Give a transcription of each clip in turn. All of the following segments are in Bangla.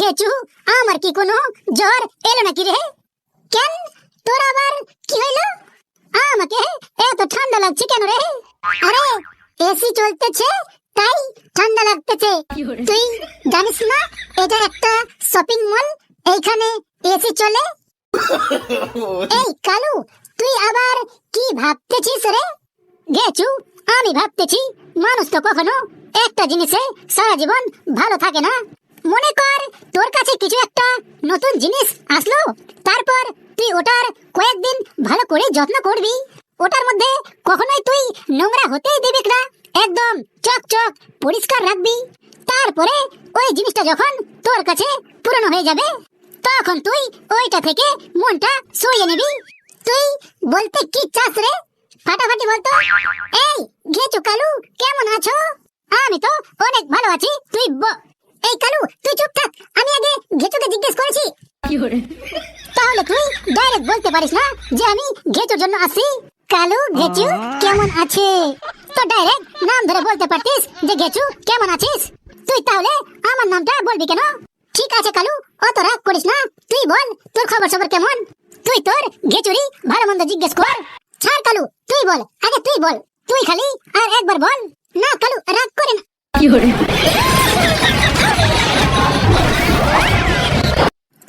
ঘেচু? আমার কি কোনো জ্বর এলো নাকি রে? কেন? তোর আবার কি হইল? আমাকে এত ঠান্ডা লাগছে কেন রে? আরে এসি চলতেছে তাই ঠান্ডা লাগতেছে। তুই জানিস না এটা একটা শপিং মল এইখানে এসি চলে? এই কালু তুই আবার কি ভাবতেছিস রে? গেছু আমি ভাবতেছি মানুষ তো কখনো একটা জিনিসে সারা জীবন ভালো থাকে না। মনে কর, তোর কাছে কিছু একটা নতুন জিনিস আসলো। তারপর তুই ওটার কয়েকদিন ভালো করে যত্ন করবি। ওটার মধ্যে কখনোই তুই নোংরা হতেই দিবি না। একদম চকচক পরিষ্কার রাখবি। তারপরে ওই জিনিসটা যখন তোর কাছে পুরনো হয়ে যাবে, তখন তুই ওইটা থেকে মনটা সরিয়ে নিবি। তুই বলতে কি চাস রে? ফাটাফাটি বলতো? এই ঘেচু কালু, কেমন আছো? আমি তো অনেক ভালো আছি। তুই এই কালু তুই চুপ থাক। আমি আগে ঘেচুকে জিজ্ঞেস করেছি। তাহলে তুই ডাইরেক্ট বলতে পারিস না যে আমি ঘেচুর জন্য আসি? কালু ঘেচু কেমন আছে? তো ডাইরেক্ট নাম ধরে বলতে পারতিস যে ঘেচু কেমন আছিস? তুই তাহলে আমার নামটা বলবি কেন? ঠিক আছে কালু অত রাগ করিস না। তুই বল তোর খবর সবর কেমন? তুই তোর ঘেচুরি ভালো মন্দ জিজ্ঞেস কর। ছাড় কালু তুই বল আগে তুই বল। তুই খালি আর একবার বল। না কালু রাগ করে না।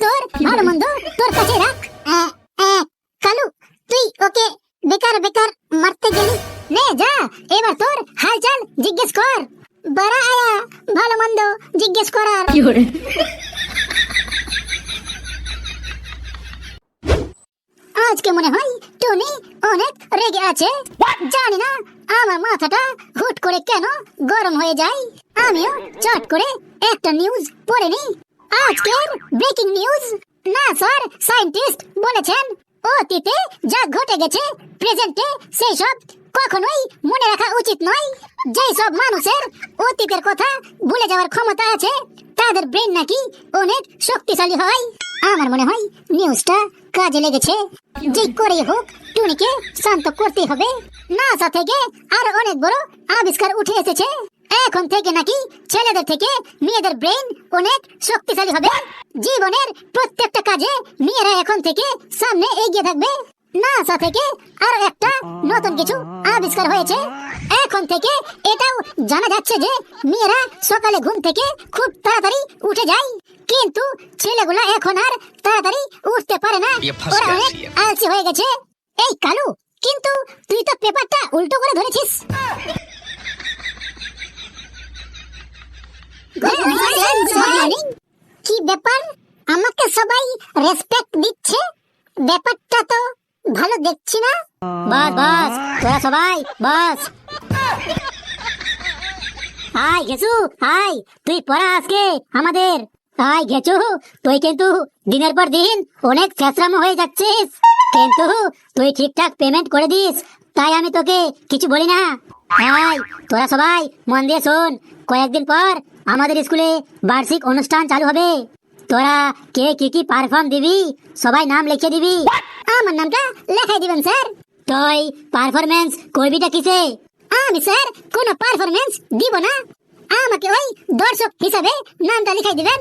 তোর ভালো মন্দ তোর কাছে রাখ। কালু তুই ওকে বেকার বেকার মারতে গেলি? নে যা এবার তোর হালচাল জিজ্ঞেস কর। বড় আয়া ভালো মন্দ জিজ্ঞেস করার। আজকে মনে হয় টনি অনেক রেগে আছে। জানি না আমার মাথাটা হুট করে কেন গরম হয়ে যায়। আমিও চট করে একটা নিউজ পড়ে নি আজকের ব্রেকিং নিউজ না স্যার সায়েন্টিস্ট বলেছেন অতীতে যা ঘটে গেছে প্রেজেন্টে সেই সব কখনোই মনে রাখা উচিত নয়। যেই সব মানুষের অতীতের কথা ভুলে যাওয়ার ক্ষমতা আছে তাদের ব্রেন নাকি অনেক শক্তিশালী হয়। আমার মনে হয় নিউজটা কাজে লেগেছে। যে করেই হোক, টুনিকে শান্ত করতে হবে। নাসা থেকে আর অনেক বড় আবিষ্কার উঠে এসেছে। এখন থেকে নাকি ছেলেদের থেকে মেয়েদের ব্রেন অনেক শক্তিশালী হবে। জীবনের প্রত্যেকটা কাজে মেয়েরা এখন থেকে সামনে এগিয়ে থাকবে। নাসা থেকে আর একটা নতুন কিছু আবিষ্কার হয়েছে। এখন থেকে এটাও জানা যাচ্ছে যে মেয়েরা সকালে ঘুম থেকে খুব তাড়াতাড়ি উঠে যায়। কিন্তু ছেলেগুলো এখন আর তাড়াতাড়ি উঠতে পারে না। ইয়ে, ওরা অনেক ইয়ে। আলসি হয়ে গেছে। এই কালু কিন্তু তুই তো পেপারটা উল্টো করে ধরেছিস। কি ব্যাপার? আমাকে সবাই রেসপেক্ট দিচ্ছে। ব্যাপারটা তো ভালো দেখছি না? বাস বাস, তোরা সবাই, বাস। হাই গেছু হাই, তুই পড়া আজকে আমাদের। হাই গেছু তুই কিন্তু দিনের পর দিন অনেক ফ্যাসরাম হয়ে যাচ্ছিস। কিন্তু তুই ঠিকঠাক পেমেন্ট করে দিস, তাই আমি তোকে কিছু বলি না। হাই, তোরা সবাই মন দিয়ে শোন, কয়েকদিন পর আমাদের স্কুলে বার্ষিক অনুষ্ঠান চালু হবে। তোরা কে কি কি পারফর্ম দিবি? সবাই নাম লিখে দিবি। আমার নামটা লেখাই দিবেন স্যার। তুই পারফরমেন্স করবিটা কিসে? আমি স্যার কোনো পারফরমেন্স দিব না। আমাকে ওই দর্শক হিসাবে নামটা লিখাই দিবেন।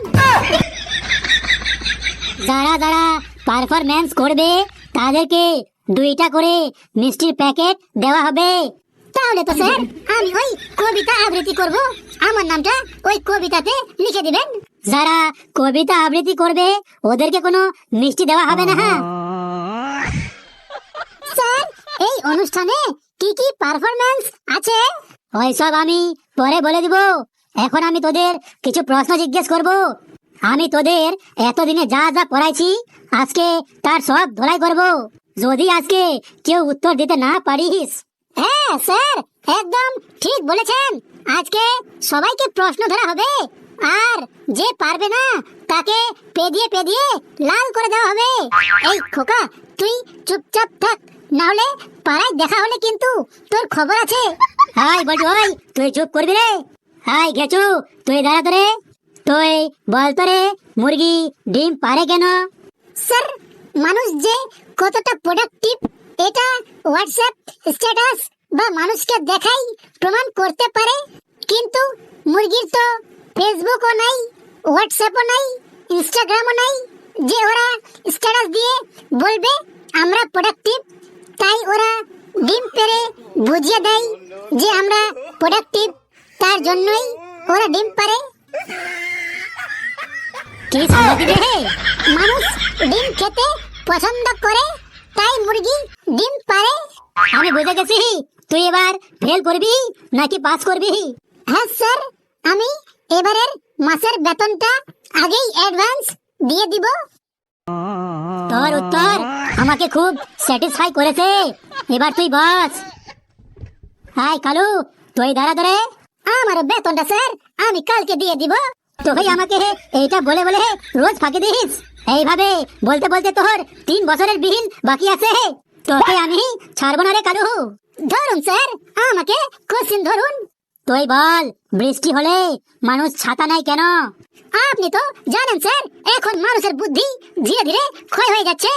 যারা যারা পারফরমেন্স করবে তাদেরকে দুইটা করে মিষ্টির প্যাকেট দেওয়া হবে। তাহলে তো স্যার আমি ওই কবিতা আবৃত্তি করব। আমার নামটা ওই কবিতাতে লিখে দিবেন। যারা কবিতা আবৃত্তি করবে, ওদেরকে কোনো মিষ্টি দেওয়া হবে না হ্যাঁ? স্যার, এই অনুষ্ঠানে কি কি পারফরম্যান্স আছে? ওইসব আমি পরে বলে দিব। এখন আমি তোদের কিছু প্রশ্ন জিজ্ঞেস করব। আমি তোদের এতদিনে যা যা পড়াইছি, আজকে তার সব ধোলাই করব। যদি আজকে কেউ উত্তর দিতে না পারিস। হ্যাঁ স্যার, একদম ঠিক বলেছেন। আজকে সবাইকে প্রশ্ন ধরা হবে। আর যে পারবে না, তাকে পেদিয়ে পেদিয়ে লাল করে দেওয়া হবে। এই খোকা, তুই চুপচাপ থাক, না হলে পাড়ায় দেখা হলে কিন্তু তোর খবর আছে। হাই, বলটু হাই তুই চুপ করবি রে। হাই গেছু তুই দাঁড়া তো তুই বল তো রে, মুরগি ডিম পারে কেন? স্যার, মানুষ যে কতটা প্রোডাক্টিভ এটা হোয়াটসঅ্যাপ স্ট্যাটাস বা মানুষকে দেখাই প্রমাণ করতে পারে। কিন্তু মুরগির তো ফেসবুকও নাই হোয়াটসঅ্যাপও নাই ইনস্টাগ্রামও নাই, যে ওরা স্ট্যাটাস দিয়ে বলবে, আমরা প্রোডাক্টিভ তাই ওরা ডিম পেরে বুঝিয়ে দেয় যে আমরা প্রোডাক্টিভ তার জন্যই ওরা ডিম পারে কি মানুষ ডিম খেতে পছন্দ করে, তাই মুরগি ডিম পারে আমি বুঝে গেছি, তুই এবার ফেল করবি নাকি পাস করবি? হ্যাঁ স্যার আমি এবারের মাসের বেতনটা আগেই অ্যাডভান্স দিয়ে দিব। তোর উত্তর আমাকে খুব স্যাটিসফাই করেছে। এবার তুই বস। হাই, কালু, তুই দাঁড়া ধরে আমার বেতনটা, স্যার, আমি কালকে দিয়ে দিব। তুই আমাকে এইটা বলে বলে রোজ ফাঁকি দিস। এইভাবে বলতে বলতে তোর তিন বছরের বিল বাকি আছে। তোকে আমি ছাড়বো না রে, কালু। ধরুন, স্যার, আমাকে কোশ্চিন ধরুন। তুই বল, বৃষ্টি হলে মানুষ ছাতা নাই কেন? আপনি তো জানেন স্যার, এখন মানুষের বুদ্ধি ধীরে ধীরে ক্ষয় হয়ে যাচ্ছে।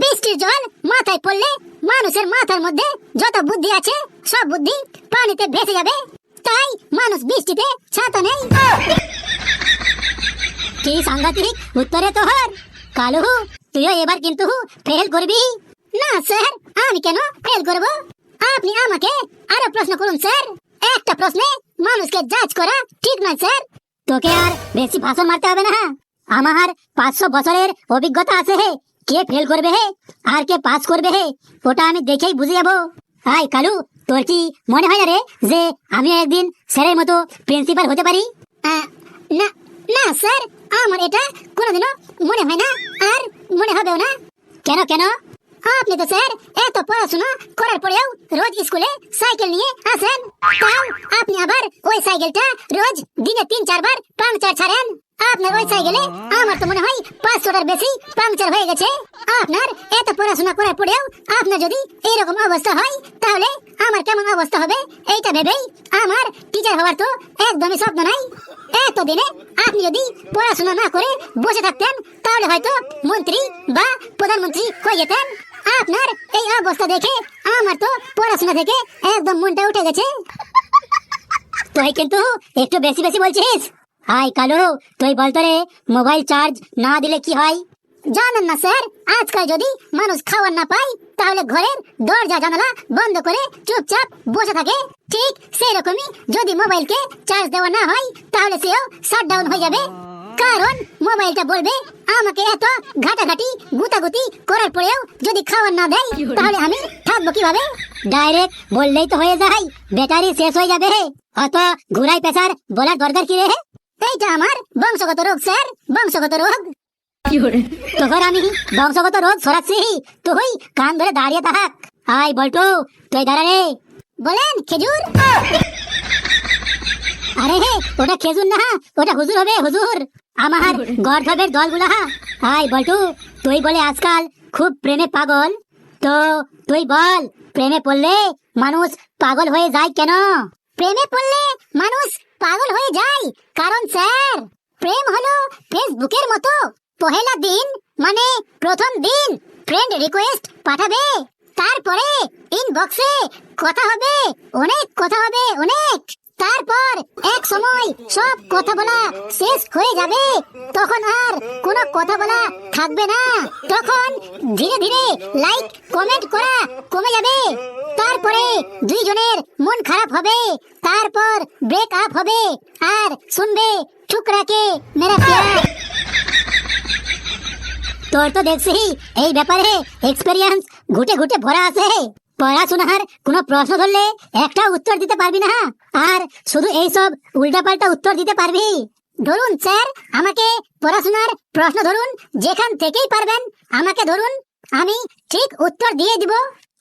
বৃষ্টির জল মাথায় পড়লে মানুষের মাথার মধ্যে যত বুদ্ধি আছে, সব বুদ্ধি পানিতে ভেসে যাবে। তাই মানুষ বৃষ্টিতে ছাতা নেই কি সাংঘাতিক উত্তরে তোর কালু হু তুইও এবার কিন্তু ফেল করবি। না, স্যার, আমি কেন ফেল করব? আপনি আমাকে আরও প্রশ্ন করুন, স্যার। একটা প্রশ্নে মানুষকে জাজ করা ঠিক নয় স্যার তোকে আর বেশি ভাষণ মারতে হবে না আমার পাঁচশো বছরের অভিজ্ঞতা আছে, হে। কে ফেল করবে, হে? আর কে পাস করবে, হে? ওটা আমি দেখেই বুঝে যাব। হাই কালু, তোর কি মনে হয় না রে যে আমি একদিন স্যারের মতো প্রিন্সিপাল হতে পারি? না না স্যার আমার এটা কোনোদিনও মনে হয় না, আর মনে হবেও না। কেন কেন? আপনি তো স্যার এত পড়াশোনা করার পরেও রোজ স্কুলে সাইকেল নিয়ে আসেন। তাও আপনি আবার ওই সাইকেলটা রোজ দিনে তিন চারবার পাংচার ছাড়েন। আপনার ওই সাইকেলে আমার তো মনে হয় পাঁচশোটার বেশি পাংচার হয়ে গেছে। আপনার এত পড়াশোনা করার পরেও আপনার যদি এইরকম অবস্থা হয়, তাহলে আমার কেমন অবস্থা হবে এইটা ভেবেই আমার টিচার হওয়ার তো একদমই স্বপ্ন নাই। এতদিনে আপনি যদি পড়াশোনা না করে বসে থাকতেন, তাহলে হয়তো মন্ত্রী বা প্রধানমন্ত্রী হয়ে যেতেন। আপনার এই অবস্থা দেখে আমার তো পড়াশোনা থেকে একদম মনটা উঠে গেছে। তুই কিন্তু একটু বেশি বেশি বলছিস। হাই কালু, তুই বলতো রে মোবাইল চার্জ না দিলে কি হয়? জানেন না স্যার, আজকাল যদি মানুষ খাবার না পায়, তাহলে ঘরের দরজা জানালা বন্ধ করে চুপচাপ বসে থাকে। ঠিক সেই রকমই যদি মোবাইলকে চার্জ দেওয়া না হয়, তাহলে সেও শাটডাউন হয়ে যাবে। কারণ মোবাইলটা বলবে আমাকে এত ঘাটাঘাটি গুতাগুতি করার পরেও যদি খাবার না দেয় তাহলে আমি থাকব কীভাবে? ডাইরেক্ট বললেই তো হয়ে যায় ব্যাটারি শেষ হয়ে যাবে অত ঘুরাই পেশার বলার দরকার কি রে এইটা আমার বংশগত রোগ স্যার বংশগত রোগ। তোর আমি বংশগত রোগ সরাচ্ছি তুই কান ধরে দাঁড়িয়ে থাক। আই বলটু তুই দাঁড়া রে। বলেন খেজুর। আরে হে ওটা খেজুর না ওটা হুজুর হবে হুজুর। আমার গর্ধবের দলগুলা আই বলটু তুই বলে আজকাল খুব প্রেমে পাগল। তো তুই বল প্রেমে পড়লে মানুষ পাগল হয়ে যায় কেন? প্রেমে পড়লে মানুষ পাগল হয়ে যায়। কারণ স্যার প্রেম হলো ফেসবুকের মতো। পহেলা দিন মানে প্রথম দিন ফ্রেন্ড রিকোয়েস্ট পাঠাবে। তারপরে ইনবক্সে কথা হবে অনেক কথা হবে অনেক। তারপর এক সময় সব কথা বলা শেষ হয়ে যাবে। তখন আর কোনো কথা বলা থাকবে না। তখন ধীরে ধীরে লাইক কমেন্ট করা কমে যাবে। তারপরে দুইজনের মন খারাপ হবে। তারপর ব্রেক আপ হবে। আর শুনবে ঠুকরাকে মেরা প্যার তোর তো দেখছি, এই ব্যাপারে এক্সপেরিয়েন্স ঘুটে ঘুটে ভরা আছে। পড়াশোনার কোনো প্রশ্ন ধরলে একটা উত্তর দিতে পারবি না আর শুধু এইসব উল্টাপাল্টা উত্তর দিতে পারবি। ধরুন, স্যার, আমাকে পড়াশোনার প্রশ্ন ধরুন, যেখান থেকেই পারবেন, আমাকে ধরুন, আমি ঠিক উত্তর দিয়ে দিব।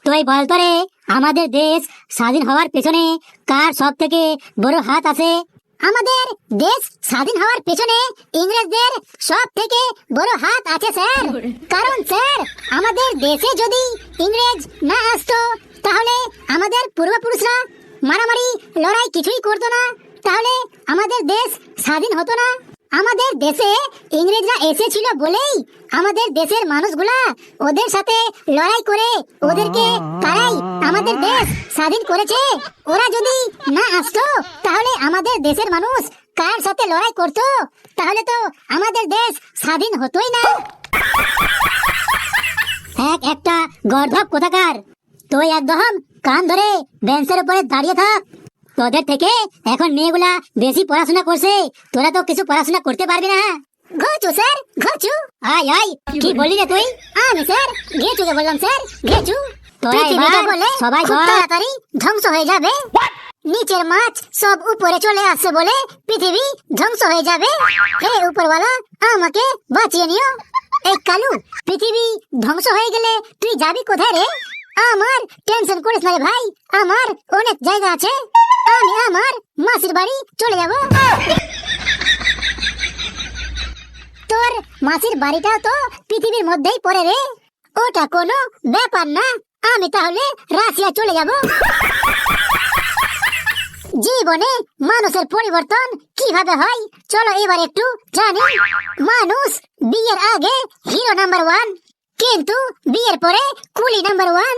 তুই বলতো রে আমাদের দেশ স্বাধীন হওয়ার পেছনে কার সব থেকে বড় হাত আছে? আমাদের দেশ স্বাধীন হওয়ার পেছনে ইংরেজদের সব থেকে বড় হাত আছে, স্যার। কারণ, স্যার, আমাদের দেশে যদি ইংরেজ না আসতো, তাহলে আমাদের পূর্বপুরুষরা মারামারি, লড়াই কিছুই করতো না। তাহলে আমাদের দেশ স্বাধীন হতো না। আমাদের দেশে ইংরেজরা এসেছিল বলেই আমাদের দেশের মানুষগুলা ওদের সাথে লড়াই করে ওদেরকে তারাই আমাদের দেশ স্বাধীন করেছে। ওরা যদি না আসতো, তাহলে আমাদের দেশের মানুষ কার সাথে লড়াই করতো? তাহলে তো আমাদের দেশ স্বাধীন হতোই না। এক একটা গর্ধব কোথাকার। তুই একদম কান ধরে বেঞ্চের উপরে দাঁড়িয়ে থাক। তোদের থেকে এখন মেয়েগুলা বেশি পড়াশোনা করছে তোরা তো কিছু পড়াশোনা করতে পারবি না ঘচু স্যার ঘচু। আয় আয় কি বললি রে তুই? আমি স্যার ঘেচুকে বললাম স্যার ঘেচু। তোরা এবার সবাই খুব তাড়াতাড়ি ধ্বংস হয়ে যাবে। নিচের মাছ সব উপরে চলে আসছে বলে পৃথিবী ধ্বংস হয়ে যাবে। হে উপরওয়ালা আমাকে বাঁচিয়ে নিও। এই কালু পৃথিবী ধ্বংস হয়ে গেলে তুই যাবি কোথায় রে? আমার টেনশন করিস না রে ভাই আমার অনেক জায়গা আছে। আমি আমার মাসির বাড়ি চলে যাব। তোর মাসির বাড়িটাও তো পৃথিবীর মধ্যেই পড়ে রে। ওটা কোনো ব্যাপার না, আমি তাহলে রাশিয়া চলে যাব। জীবনে মানুষের পরিবর্তন কীভাবে হয়, চলো এবার একটু জানি। মানুষ বিয়ের আগে হিরো নাম্বার ওয়ান, কিন্তু বিয়ের পরে কুলি নাম্বার ওয়ান।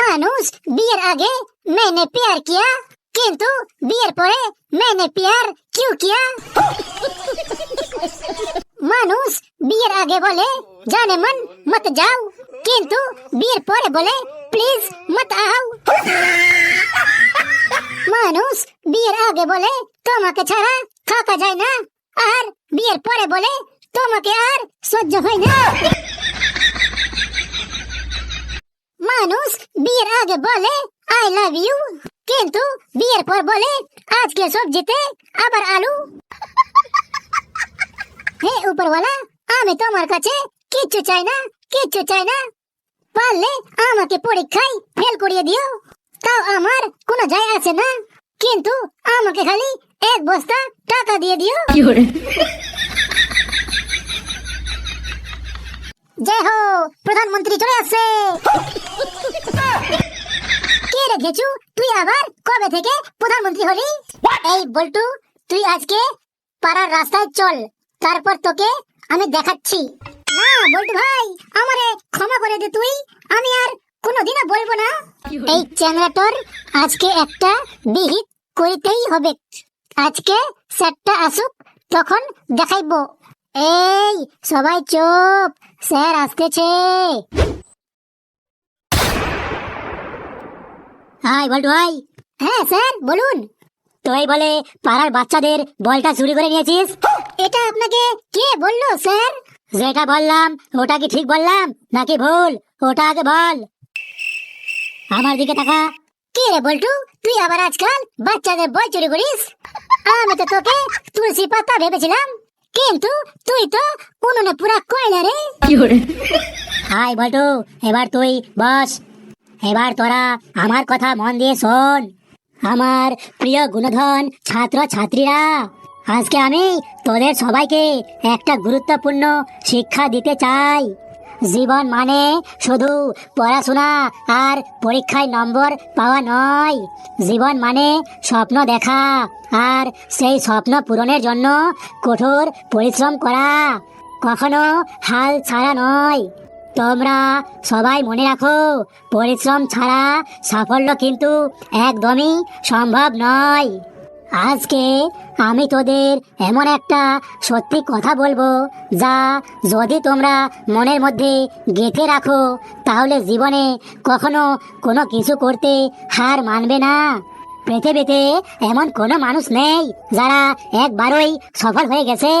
মানুষ বিয়ের আগে मैंने प्यार किया কিন্তু বিয়ের পরে मैंने प्यार क्यों किया মানুষ বিয়ের আগে বলে জানে মন মত যাও কিন্তু বিয়ের পরে বলে প্লিজ মত আও মানুষ বিয়ের আগে বলে তোমাকে ছাড়া থাকা যায় না আর বিয়ের পরে বলে তোমাকে আর সহ্য হয় না মানুষ বিয়ের আগে বলে আই লাভ ইউ কিন্তু বিয়ের পর বলে আজকে সবজিতে আবার আলু। হে উপরওয়ালা আমি তোমার কাছে কিচ্ছু চাই না কিচ্ছু চাই না। পারলে আমাকে পরীক্ষায় ফেল করিয়ে দিও। তাও আমার কোনো যায় আছে না। কিন্তু আমাকে খালি এক বস্তা টাকা দিয়ে দিও। জয় হো প্রধানমন্ত্রী চলে আসছে। কে রেখেছু তুই আবার কবে থেকে প্রধানমন্ত্রী হলি? এই বল্টু তুই আজকে পাড়ার রাস্তায় চল তারপর তোকে আমি দেখাচ্ছি। না বল্টু ভাই আমারে ক্ষমা করে দে তুই আমি আর কোনোদিনও বলব না। এই চ্যাংড়াটোর আজকে একটা বিহিত করিতেই হবে। আজকে স্যারটা আসুক তখন দেখাইবো। এই সবাই চুপ স্যার আসতেছে। হাই বল্টু ভাই। হ্যাঁ স্যার বলুন। তুই বলে পাড়ার বাচ্চাদের বলটা চুরি করে নিয়েছিস? এটা আপনাকে কে বলল স্যার? যেটা বললাম ওটা কি ঠিক বললাম নাকি ভুল? ওটা আগে বল। আমার দিকে তাকা। কে রে বল্টু? তুই আবার আজকাল বাচ্চাদের বই চুরি করিস? আমি তো তোকে তুলসী পাতা ভেবেছিলাম। কিন্তু তুই তো উনুনে পুরা কয়লা রে। হাই বল্টু এবার তুই বস। এবার তোরা আমার কথা মন দিয়ে শোন। আমার প্রিয় গুণধন ছাত্র ছাত্রীরা আজকে আমি তোদের সবাইকে একটা গুরুত্বপূর্ণ শিক্ষা দিতে চাই। জীবন মানে শুধু পড়াশোনা আর পরীক্ষায় নম্বর পাওয়া নয়। জীবন মানে স্বপ্ন দেখা আর সেই স্বপ্ন পূরণের জন্য কঠোর পরিশ্রম করা, কখনো হাল ছাড়া নয়। তোমরা সবাই মনে রাখো, পরিশ্রম ছাড়া সাফল্য কিন্তু একদমই সম্ভব নয়। আজকে আমি তোদের এমন একটা সত্যি কথা বলব, যা যদি তোমরা মনের মধ্যে গেঁথে রাখো, তাহলে জীবনে কখনো কোনো কিছু করতে হার মানবে না। পৃথিবীতে এমন কোনো মানুষ নেই যারা একবারই সফল হয়ে গেছে।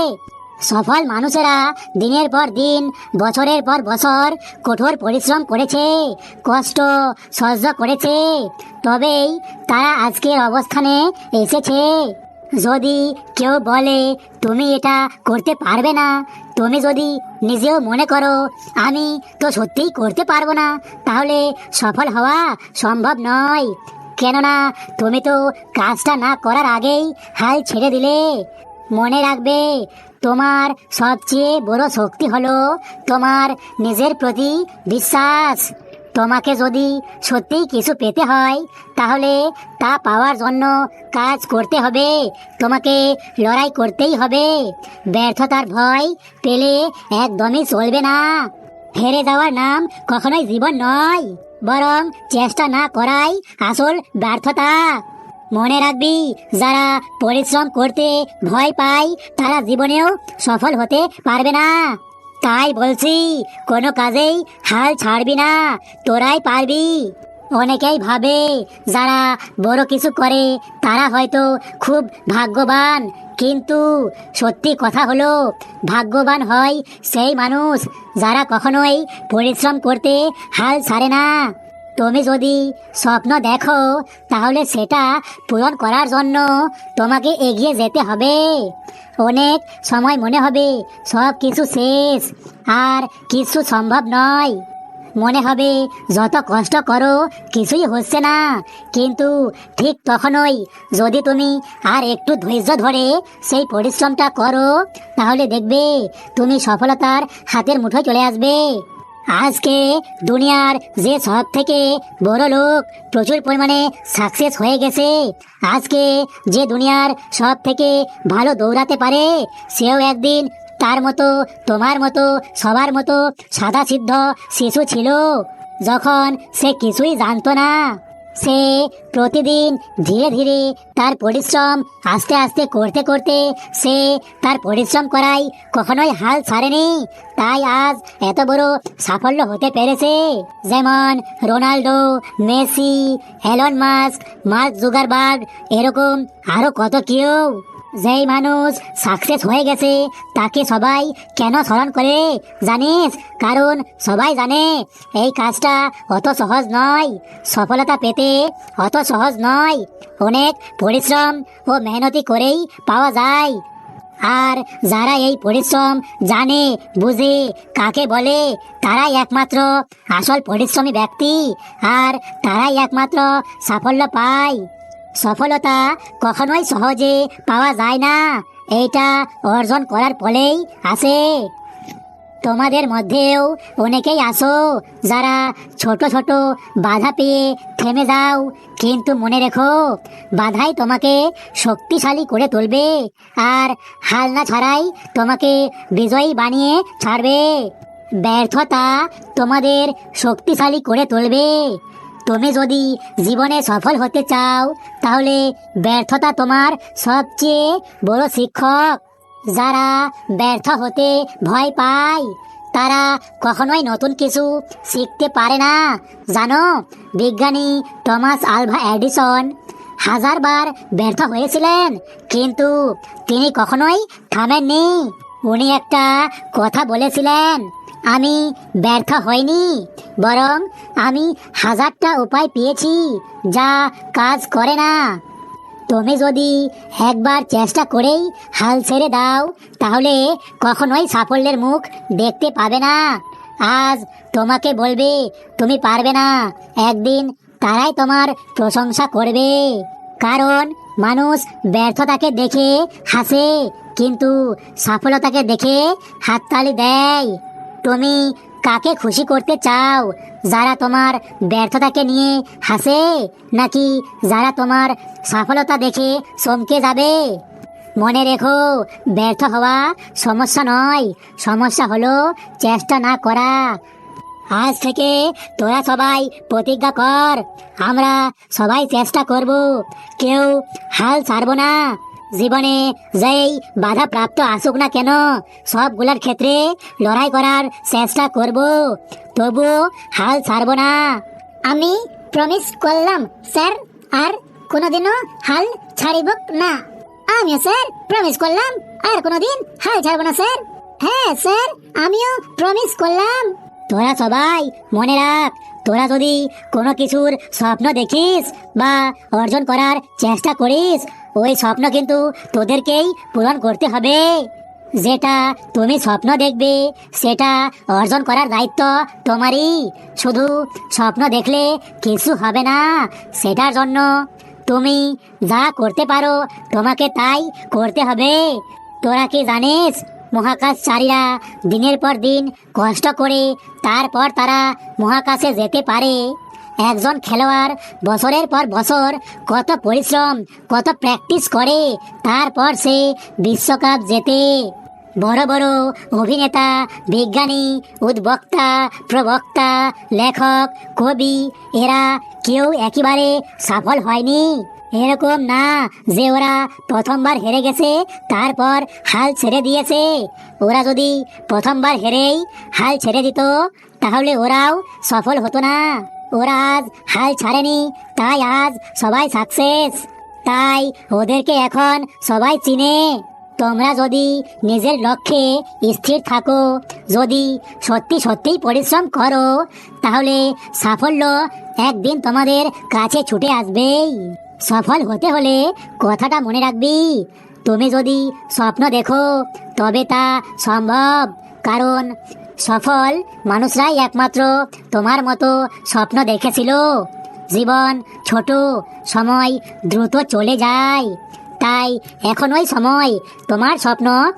সফল মানুষেরা দিনের পর দিন, বছরের পর বছর কঠোর পরিশ্রম করেছে, কষ্ট সহ্য করেছে। তবেই তারা আজকের অবস্থানে এসেছে। যদি কেউ বলে, তুমি এটা করতে পারবে না, তুমি যদি নিজেও মনে করো, আমি তো সত্যিই করতে পারব না, তাহলে সফল হওয়া সম্ভব নয়। কেননা, তুমি তো কাজটা না করার আগেই হাল ছেড়ে দিলে। মনে রাখবে তোমার সবচেয়ে বড় শক্তি হলো তোমার নিজের প্রতি বিশ্বাস। তোমাকে যদি সত্যিই কিছু পেতে হয়, তাহলে তা পাওয়ার জন্য কাজ করতে হবে। তোমাকে লড়াই করতেই হবে। ব্যর্থতার ভয় পেলে একদমই চলবে না। হেরে যাওয়ার নাম কখনোই জীবন নয়, বরং চেষ্টা না করাই আসল ব্যর্থতা। মনে রাখবি, যারা পরিশ্রম করতে ভয় পায়, তারা জীবনেও সফল হতে পারবে না। তাই বলছি, কোনো কাজেই হাল ছাড়বি না, তোরাই পারবি। অনেকেই ভাবে, যারা বড় কিছু করে, তারা হয়তো খুব ভাগ্যবান। কিন্তু সত্যি কথা হলো, ভাগ্যবান হয় সেই মানুষ যারা কখনোই পরিশ্রম করতে হাল ছাড়ে না। তুমি যদি স্বপ্ন দেখো, তাহলে সেটা পূরণ করার জন্য তোমাকে এগিয়ে যেতে হবে। অনেক সময় মনে হবে সব কিছু শেষ, আর কিছু সম্ভব নয়। মনে হবে যত কষ্ট করো, কিছুই হচ্ছে না। কিন্তু ঠিক তখনই যদি তুমি আর একটু ধৈর্য ধরে সেই পরিশ্রমটা করো, তাহলে দেখবে তুমি সফলতার হাতের মুঠোয় চলে আসবে। আজকে দুনিয়ার যে সব থেকে বড় লোক প্রচুর পরিমাণে সাকসেস হয়ে গেছে। আজকে যে দুনিয়ার সব থেকে ভালো দৌড়াতে পারে, সেও একদিন তার মতো, তোমার মতো, সবার মতো সাদা সিদ্ধ শিশু ছিল, যখন সে কিছুই জানতো না। সে প্রতিদিন ধীরে ধীরে তার পরিশ্রম আস্তে আস্তে করতে করতে সে তার পরিশ্রম করাই কখনোই হাল ছাড়েনি। তাই আজ এত বড় সাফল্য হতে পেরেছে। যেমন Ronaldo, Messi, Elon Musk, Mark Zuckerberg, এরকম আরও কত কেউ। যেই মানুষ সাকসেস হয়ে গেছে, তাকে সবাই কেন স্মরণ করে? জানিস? কারণ সবাই জানে, এই কাজটা অত সহজ নয়। সফলতা পেতে অত সহজ নয়। অনেক পরিশ্রম ও মেহনতি করেই পাওয়া যায়। আর যারা এই পরিশ্রম জানে, বুঝে, কাকে বলে, তারাই একমাত্র আসল পরিশ্রমী ব্যক্তি। আর তারাই একমাত্র সাফল্য পায়। সফলতা কখনোই সহজে পাওয়া যায় না। এইটা অর্জন করার ফলেই আসে তোমাদের মধ্যেও অনেকেই আসো যারা ছোট ছোট বাধা পেয়ে থেমে যাও। কিন্তু মনে রেখো, বাধাই তোমাকে শক্তিশালী করে তুলবে আর হাল না ছাড়াই তোমাকে বিজয়ী বানিয়ে ছাড়বে। ব্যর্থতা তোমাদের শক্তিশালী করে তুলবে। তুমি যদি জীবনে সফল হতে চাও, তাহলে ব্যর্থতা তোমার সবচেয়ে বড় শিক্ষক। যারা ব্যর্থ হতে ভয় পায়, তারা কখনোই নতুন কিছু শিখতে পারে না। জানো, বিজ্ঞানী টমাস আলভা এডিসন হাজারবার ব্যর্থ হয়েছিলেন, কিন্তু তিনি কখনোই থামেননি। উনি একটা কথা বলেছিলেন আমি ব্যর্থ হইনি, বরং আমি হাজারটা উপায় পেয়েছি যা কাজ করে না। তুমি যদি একবার চেষ্টা করেই হাল ছেড়ে দাও, তাহলে কখনোই সাফল্যের মুখ দেখতে পাবে না। আজ তোমাকে বলবে, তুমি পারবে না, একদিন তারাই তোমার প্রশংসা করবে। কারণ মানুষ ব্যর্থতাকে দেখে হাসে, কিন্তু সফলতাকে দেখে হাততালি দেয়। তুমি কাকে খুশি করতে চাও? যারা তোমার ব্যর্থতাকে নিয়ে হাসে, নাকি যারা তোমার সফলতা দেখে চমকে যাবে? মনে রেখো, ব্যর্থ হওয়া সমস্যা নয়। সমস্যা হলো চেষ্টা না করা। আজ থেকে তোরা সবাই প্রতিজ্ঞা কর। আমরা সবাই চেষ্টা করব। কেউ হাল ছাড়বো না। জীবনে যেই বাধা প্রাপ্ত আসুক না কেন, সবগুলোর ক্ষেত্রে লড়াই করার চেষ্টা করব। তবু হাল ছাড়বো না। আমি প্রমিস করলাম, স্যার, আর কোনোদিনও হাল ছাড়িব না। আমিও, স্যার প্রমিস করলাম, আর কোনোদিন হাল ছাড়বো না, স্যার। হ্যাঁ স্যার, আমিও প্রমিস করলাম। তোরা সবাই মনে রাখ, তোরা যদি কোনো কিছুর স্বপ্ন দেখিস বা অর্জন করার চেষ্টা করিস ওই স্বপ্ন কিন্তু তোদেরকেই পূরণ করতে হবে। যেটা তুমি স্বপ্ন দেখবে, সেটা অর্জন করার দায়িত্ব তোমারই। শুধু স্বপ্ন দেখলে কিছু হবে না, সেটার জন্য তুমি যা করতে পারো তোমাকে তাই করতে হবে। তোরা কি জানিস, মহাকাশচারীরা দিনের পর দিন কষ্ট করে তারপর তারা মহাকাশে যেতে পারে? একজন খেলোয়াড় বছরের পর বছর কত পরিশ্রম, কত প্র্যাকটিস করে, তারপর সে বিশ্বকাপ জেতে। বড় বড় অভিনেতা, বিজ্ঞানী, উদ্বক্তা, প্রবক্তা, লেখক, কবি, এরা কেউ একেবারে সফল হয়নি। এরকম না যে ওরা প্রথমবার হেরে গেছে, তারপর হাল ছেড়ে দিয়েছে। ওরা যদি প্রথমবার হেরেই হাল ছেড়ে দিত, তাহলে ওরাও সফল হতো না। ওরা আজ হাল ছাড়েনি, তাই আজ সবাই সাকসেস তাই ওদেরকে এখন সবাই চিনে। তোমরা যদি নিজের লক্ষ্যে স্থির থাকো, যদি সত্যি সত্যিই পরিশ্রম করো, তাহলে সাফল্য একদিন তোমাদের কাছে ছুটে আসবেই। সফল হতে হলে কথাটা মনে রাখবি। তুমি যদি স্বপ্ন দেখো, তবে তা সম্ভব। কারণ সফল। মানুষরাই একমাত্র। তোমার মতো স্বপ্ন দেখেছিল। জীবন ছোট, সময় দ্রুত চলে যায়। তাই এখন ওই সময় তোমার স্বপ্ন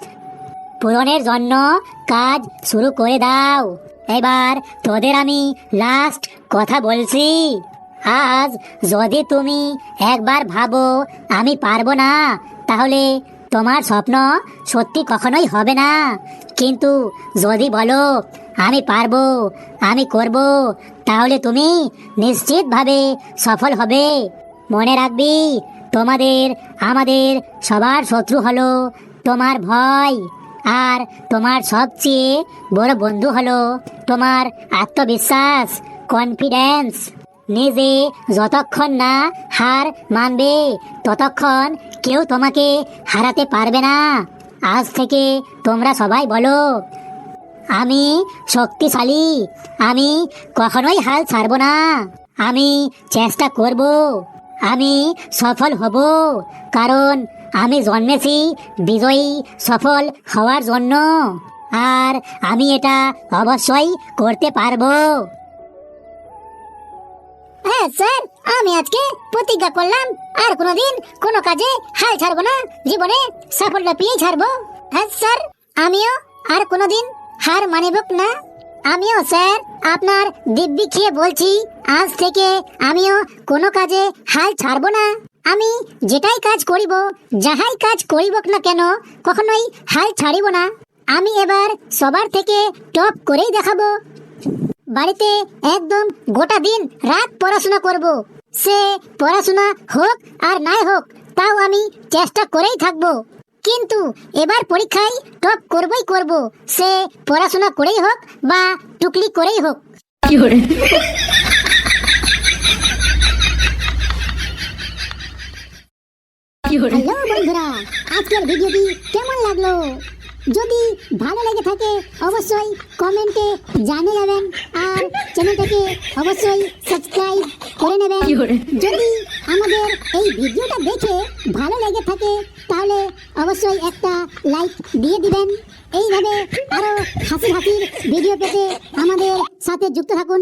পূরণের জন্য কাজ শুরু করে দাও। এবার তোদের আমি লাস্ট কথা বলছি। আজ যদি তুমি একবার ভাবো আমি পারব না, তাহলে তোমার স্বপ্ন সত্যি কখনোই হবে না। কিন্তু যদি বলো, আমি পারব, আমি করব, তাহলে তুমি নিশ্চিতভাবে সফল হবে। মনে রাখবি, তোমাদের, আমাদের সবার শত্রু হলো তোমার ভয়, আর তোমার সবচেয়ে বড় বন্ধু হলো তোমার আত্মবিশ্বাস কনফিডেন্স নিজে যতক্ষণ না হার মানবে, ততক্ষণ কেউ তোমাকে হারাতে পারবে না। আজ থেকে তোমরা সবাই বলো, আমি শক্তিশালী, আমি কখনোই হাল ছাড়বো না। আমি চেষ্টা করব, আমি সফল হব, কারণ আমি জন্মেছি বিজয়ী, সফল হওয়ার জন্য। আর আমি এটা অবশ্যই করতে পারব। হ্যাঁ স্যার, আমি আজকে প্রতিজ্ঞা করলাম, আর কোনোদিন কোনো কাজে হাল ছাড়বো না, জীবনে সাফল্য পেয়ে ছাড়বো। হ্যাঁ স্যার, আমিও আর কোনোদিন হার মানিব না। আমিও, স্যার, আপনার দিব্যি খেয়ে বলছি, আজ থেকে আমিও কোনো কাজে হাল ছাড়বো না। আমি যেটাই কাজ করিব, যাহাই কাজ করিব না কেন, কখনোই হাল ছাড়িব না। আমি এবার সবার থেকে টপ করেই দেখাবো। বাড়িতে একদম গোটা দিন রাত পড়াশোনা করব। সে পড়াশোনা হোক আর নাই হোক তাও আমি চেষ্টা করেই থাকব। কিন্তু এবার পরীক্ষায় টপ করবই করব। সে পড়াশোনা করেই হোক বা টুকলি করেই হোক। হ্যালো বন্ধুরা আজকের ভিডিওটি কেমন লাগল? যদি ভালো লেগে থাকে অবশ্যই কমেন্টে জানিয়ে যাবেন আর চ্যানেলটাকে অবশ্যই সাবস্ক্রাইব করে নেবেন। যদি আমাদের এই ভিডিওটা দেখে ভালো লেগে থাকে তাহলে অবশ্যই একটা লাইক দিয়ে দিবেন। এইভাবে আরও হাসি হাসির ভিডিও পেতে আমাদের সাথে যুক্ত থাকুন।